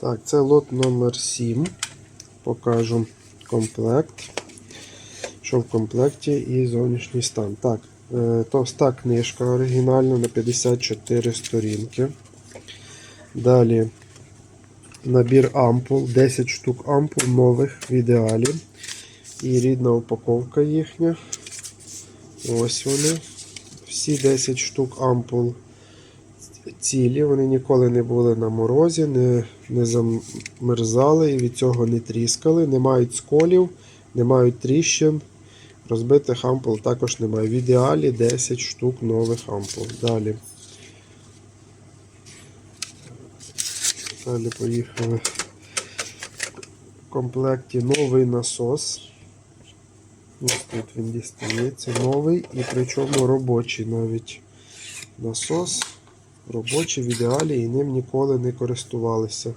Так, це лот номер 7. Покажу комплект. Що в комплекті і зовнішній стан. Так, е, товста книжка оригінальна на 54 сторінки. Далі набір ампул, 10 штук ампул нових в ідеалі. І рідна упаковка їхня. Ось вони. Всі 10 штук ампул цілі, вони ніколи не були на морозі, не, не замерзали і від цього не тріскали, не мають сколів, не мають тріщин. Розбитих ампул також немає. В ідеалі 10 штук нових ампул. Далі. Далі поїхали. В комплекті новий насос. Ось тут він дістається. Новий і причому робочий навіть насос. Робочий в ідеалі і ним ніколи не користувалися.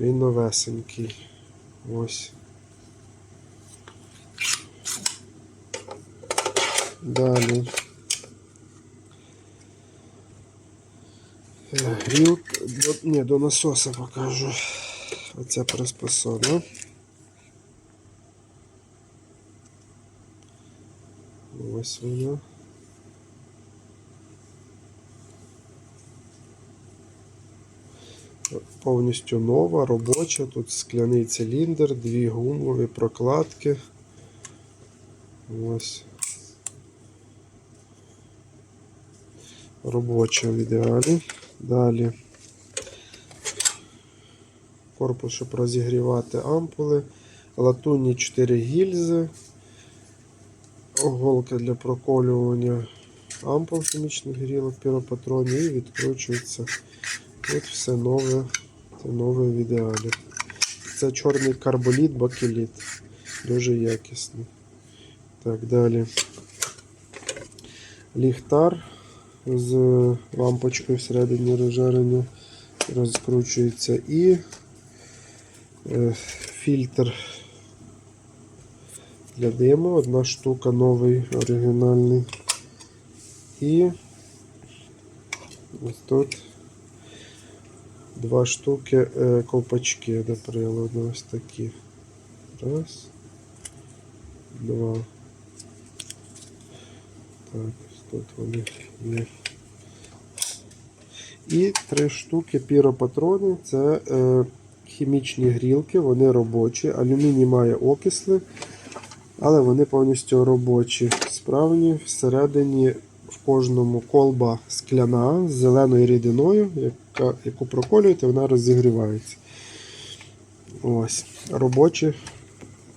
Він новесенький. Ось. Далі. Е, Гріл ні, до насоса покажу. Оця приспособа. Ось вона. Повністю нова, робоча. Тут скляний циліндр, дві гумові прокладки. Ось. Робоча в ідеалі. Далі. Корпус, щоб розігрівати ампули. Латунні 4 гільзи. Оголка для проколювання ампул хімічних грілок, піропатронів і відкручується. Тут все нове, це нове в ідеалі. Це чорний карболіт, бакеліт. Дуже якісний. Так, далі. Ліхтар з лампочкою всередині розжарення розкручується і е, фільтр для диму. Одна штука новий оригінальний. І ось тут два штуки е, ковпачки до. Ось такі. Раз. Два. Так, тут вони є. І три штуки піропатрони. Це е, хімічні грілки, вони робочі. Алюміній має окисли, але вони повністю робочі. Справні всередині в кожному колба скляна з зеленою рідиною, яка, яку проколюєте, вона розігрівається. Ось. Робочі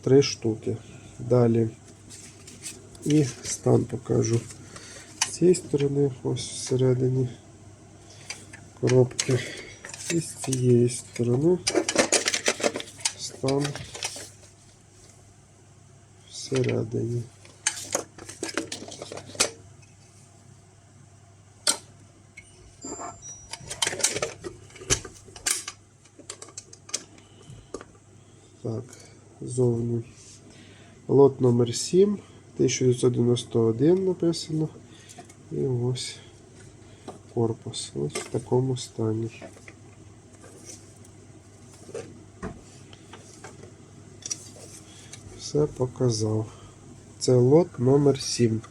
три штуки. Далі. І стан покажу з цієї сторони, ось всередині коробки. І з цієї сторони стан всередині. Так, зовні. Лот номер 7, 1991 написано. І ось корпус. Ось в такому стані. Все показав. Це лот номер 7.